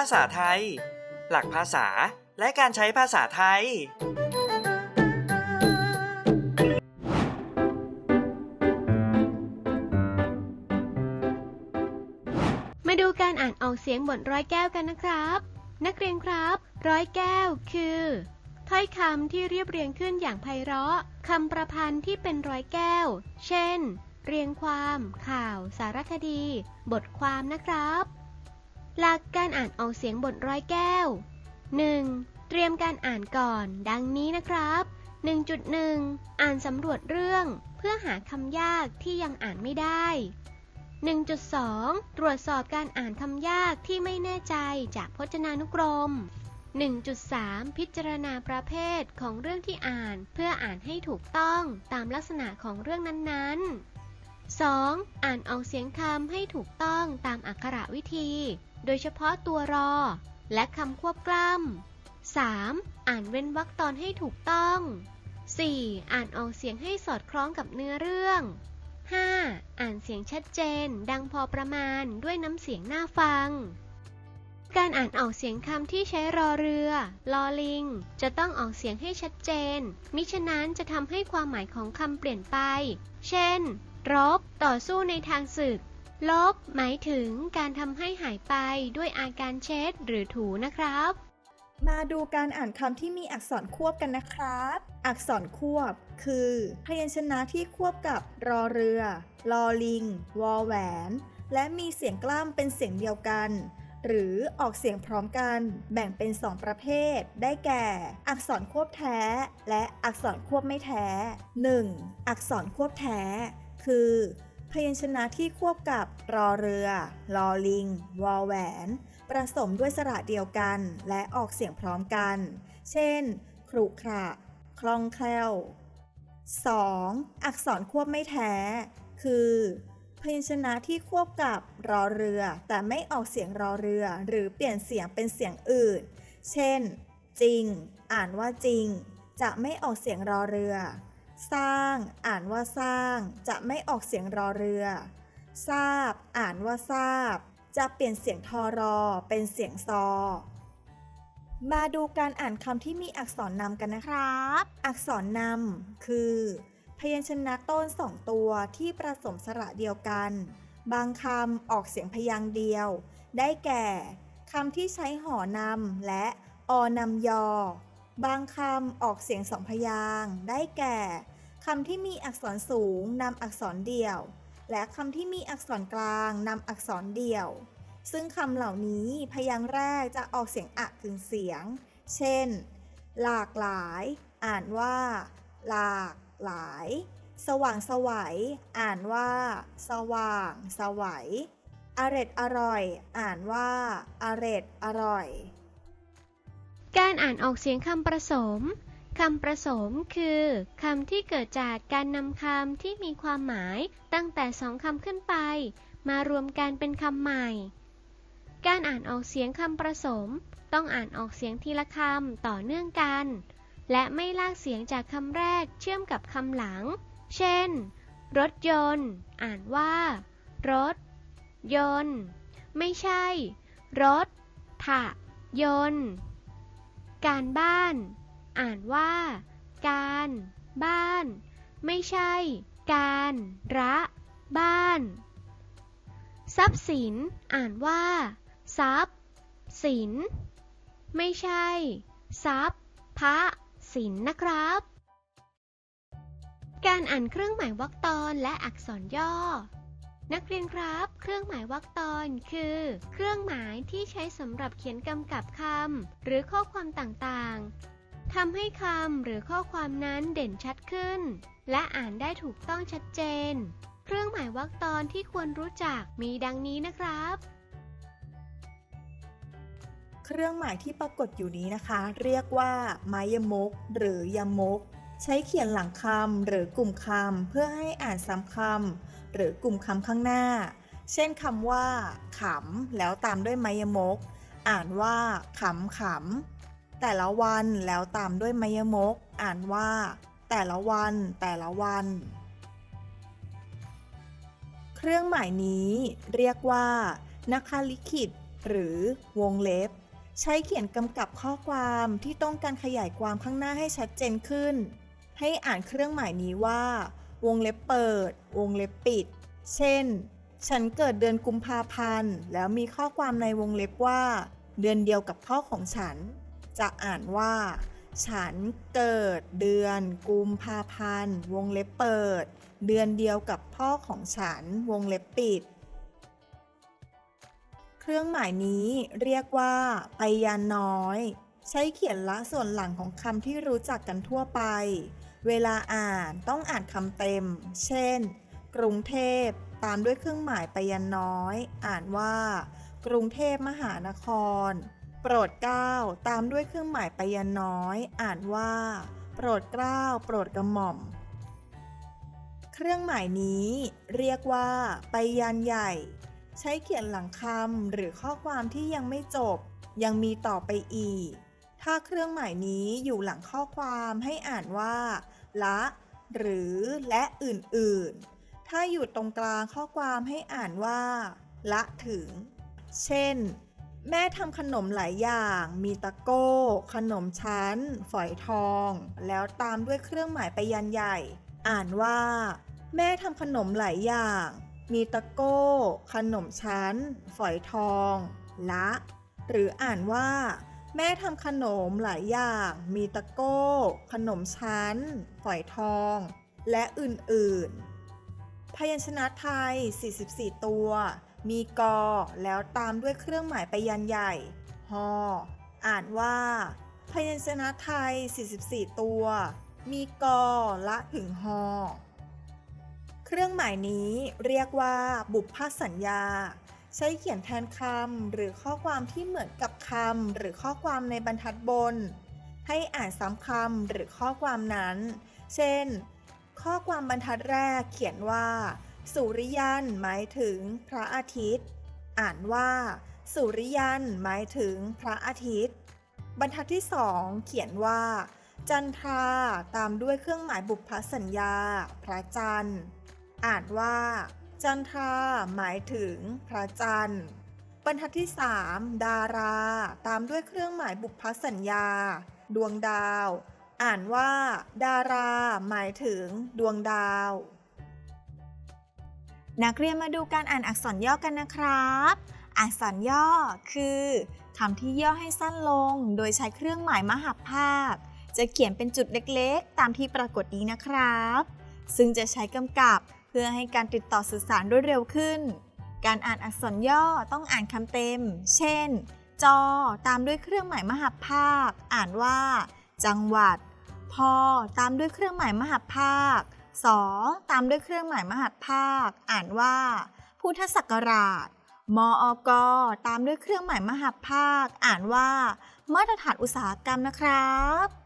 าษาไทย หลักภาษาและการใช้ภาษาไทย มาดูการอ่านออกเสียงบทร้อยแก้วกันนะครับ นักเรียนครับ ร้อยแก้วคือ ถ้อยคำที่เรียบเรียงขึ้นอย่างไพเราะคำประพันธ์ที่เป็นร้อยแก้ว เช่น เรียงความ ข่าว สารคดี บทความนะครับ หลักการอ่านออกเสียงบทร้อยแก้ว 1. เตรียมการอ่านก่อน ดังนี้นะครับ 1.1 อ่านสำรวจเรื่อง เพื่อหาคำยากที่ยังอ่านไม่ได้ 1.2 ตรวจสอบการอ่านคำยากที่ไม่แน่ใจจากพจนานุกรม 1.3 พิจารณาประเภทของเรื่องที่อ่านเพื่ออ่านให้ถูกต้องตามลักษณะของเรื่องนั้นๆ 2. อ่านออกเสียงคำให้ถูกต้องตามอักขระวิธี โดยเฉพาะตัวรอ และคำควบกล้ำ 3. อ่านเว้นวรรคตอนให้ถูกต้อง 4. อ่านออกเสียงให้สอดคล้องกับเนื้อเรื่อง 5. อ่านเสียงชัดเจน ดังพอประมาณด้วยน้ำเสียงน่าฟัง การอ่านออกเสียงคำที่ใช้รอเรือ ลอลิง จะต้องออกเสียงให้ชัดเจน มิฉะนั้นจะทำให้ความหมายของคำเปลี่ยนไป เช่น รบ ต่อสู้ในทางศึก ลบ หมายถึงการทำให้หายไปด้วยอาการเช็ดหรือถูนะครับ มาดูการอ่านคำที่มีอักษรควบกันนะครับ อักษรควบ คือพยัญชนะที่ควบกับรอเรือ ลอลิง วอแหวน และมีเสียงกล้ามเป็นเสียงเดียวกัน หรือออกเสียงพร้อมกัน แบ่งเป็น2ประเภท ได้แก่ อักษรควบแท้ และอักษรควบไม่แท้ 1. อักษรควบแท้ คือ พยัญชนะที่ควบกับรอเรือ ลอลิง วอแหวน ประสมด้วยสระเดียวกัน และออกเสียงพร้อมกัน เช่น ครุขระคล่องแคล่ว 2. อักษรควบไม่แท้ คือ พยัญชนะที่ควบกับรอเรือ แต่ไม่ออกเสียงรอเรือ หรือเปลี่ยนเสียงเป็นเสียงอื่น เช่น จริง อ่านว่าจริง จะไม่ออกเสียงรอเรือ สร้าง อ่านว่าสร้าง จะไม่ออกเสียงรอเรือ ทราบ อ่านว่าทราบ จะเปลี่ยนเสียงทอรอ เป็นเสียงซอ มาดูการอ่านคำที่มีอักษรนำกันนะครับ อักษรนำคือ พยัญชนะต้นสองตัวที่ประสมสระเดียวกัน บางคำออกเสียงพยางค์เดียว ได้แก่คำที่ใช้หอนำและ อนำยอ บางคำออกเสียงสองพยางค์ได้แก่คำที่มีอักษรสูงนำอักษรเดี่ยว และคำที่มีอักษรกลางนำอักษรเดี่ยว ซึ่งคำเหล่านี้พยางค์แรกจะออกเสียงอะกึ่งเสียง เช่น หลากหลาย อ่านว่า หลากหลาย สว่างสวัย อ่านว่า สว่าง สวัยอร็ดอร่อย อ่านว่าอร็ดอร่อย การอ่านออกเสียงคำประสมคำประสมคือคำที่เกิดจากการนำคำที่มีความหมายตั้งแต่สองคำขึ้นไป มารวมกันเป็นคำใหม่ การอ่านออกเสียงคำประสม ต้องอ่านออกเสียงทีละคำต่อเนื่องกัน และไม่ลากเสียงจากคำแรกเชื่อมกับคำหลัง เช่น รถยนต์ อ่านว่า รถ ยนต์ ไม่ใช่ รถถะยนต์ การบ้าน อ่านว่า การ บ้าน ไม่ใช่ การ ระ บ้าน ทรัพย์สิน อ่านว่า ทรัพย์ สิน ไม่ใช่ ทรัพย์พระสินนะครับ การอ่านเครื่องหมายวรรคตอนและอักษรย่อ นักเรียนครับ เครื่องหมายวรรคตอนคือ เครื่องหมายที่ใช้สำหรับเขียนกำกับคำหรือข้อความต่างๆทำให้คำหรือข้อความนั้นเด่นชัดขึ้น และอ่านได้ถูกต้องชัดเจน เครื่องหมายวรรคตอนที่ควรรู้จักมีดังนี้นะครับ เครื่องหมายที่ปรากฏอยู่นี้นะคะ เรียกว่า ไม้ยมก หรือยมก ใช้เขียนหลังคำหรือกลุ่มคำเพื่อให้อ่านซ้ำคำ หรือกลุ่มคำข้างหน้า เช่นคำว่าขำแล้วตามด้วยไมยมก อ่านว่าขำขำแต่ละวันแล้วตามด้วยไมยมก อ่านว่า แต่ละวัน แต่ละวัน เครื่องหมายนี้เรียกว่านักคาลิขิต หรือวงเล็บ ใช้เขียนกำกับข้อความที่ต้องการขยายความข้างหน้าให้ชัดเจนขึ้น ให้อ่านเครื่องหมายนี้ว่า วงเล็บเปิด วงเล็บปิด เช่น ฉันเกิดเดือนกุมภาพันธ์ แล้วมีข้อความในวงเล็บว่า เดือนเดียวกับพ่อของฉัน จะอ่านว่า ฉันเกิดเดือนกุมภาพันธ์ วงเล็บเปิด เดือนเดียวกับพ่อของฉัน วงเล็บปิด เครื่องหมายนี้เรียกว่า ไปยานน้อย ใช้เขียนละส่วนหลังของคำที่รู้จักกันทั่วไป เวลาอ่านต้องอ่านคำเต็ม เช่น กรุงเทพตามด้วยเครื่องหมายไปยันน้อย อ่านว่า กรุงเทพมหานคร โปรดเกล้าตามด้วยเครื่องหมายไปยันน้อย อ่านว่า โปรดเกล้าโปรดกระหม่อม เครื่องหมายนี้เรียกว่า ไปยันใหญ่ ใช้เขียนหลังคำหรือข้อความที่ยังไม่จบ ยังมีต่อไปอีก ถ้าเครื่องหมายนี้อยู่หลังข้อความให้อ่านว่า ละ หรือและอื่นๆ ถ้าอยู่ตรงกลางข้อความให้อ่านว่า ละถึง เช่น แม่ทำขนมหลายอย่าง มีตะโก้ ขนมชั้น ฝอยทอง แล้วตามด้วยเครื่องหมายไปยันใหญ่ อ่านว่า แม่ทำขนมหลายอย่าง มีตะโก้ ขนมชั้น ฝอยทอง ละ หรืออ่านว่า แม่ทำขนมหลายอย่าง มีตะโก้ ขนมชั้น ฝอยทอง และอื่นๆ พยัญชนะไทย 44 ตัว มีกอ แล้วตามด้วยเครื่องหมายไปยันใหญ่ ฮอ อ่านว่า พยัญชนะไทย 44 ตัว มีกอละถึงฮอ เครื่องหมายนี้เรียกว่าบุพสัญญา ใช้เขียนแทนคำหรือข้อความที่เหมือนกับคำหรือข้อความในบรรทัดบน ให้อ่านซ้ำคำหรือข้อความนั้น เช่น ข้อความบรรทัดแรกเขียนว่า สุริยันหมายถึงพระอาทิตย์ อ่านว่า สุริยันหมายถึงพระอาทิตย์ บรรทัดที่สองเขียนว่า จันทราตามด้วยเครื่องหมายบุพสัญญา พระจันทร์ อ่านว่า จันทราหมายถึงพระจันทร์ บรรทัดที่ 3 ดารา ตามด้วยเครื่องหมายบุพสัญญา ดวงดาว อ่านว่า ดารา หมายถึง ดวงดาว นักเรียนมาดูการอ่านอักษรย่อกันนะครับ อักษรย่อคือคำที่ย่อให้สั้นลง โดยใช้เครื่องหมายมหภาค จะเขียนเป็นจุดเล็กๆ ตามที่ปรากฏนี้นะครับ ซึ่งจะใช้กำกับ พื่อให้การติดต่อสื่อสารรวดเร็วขึ้น การอ่านอักษรย่อต้องอ่านคำเต็ม เช่น จอตามด้วยเครื่องหมายมหภาค อ่านว่า จังหวัด พอตามด้วยเครื่องหมายมหภาค สอตามด้วยเครื่องหมายมหภาค อ่านว่า พุทธศักราช มอกตามด้วยเครื่องหมายมหภาค อ่านว่า มาตรฐานอุตสาหกรรมนะครับ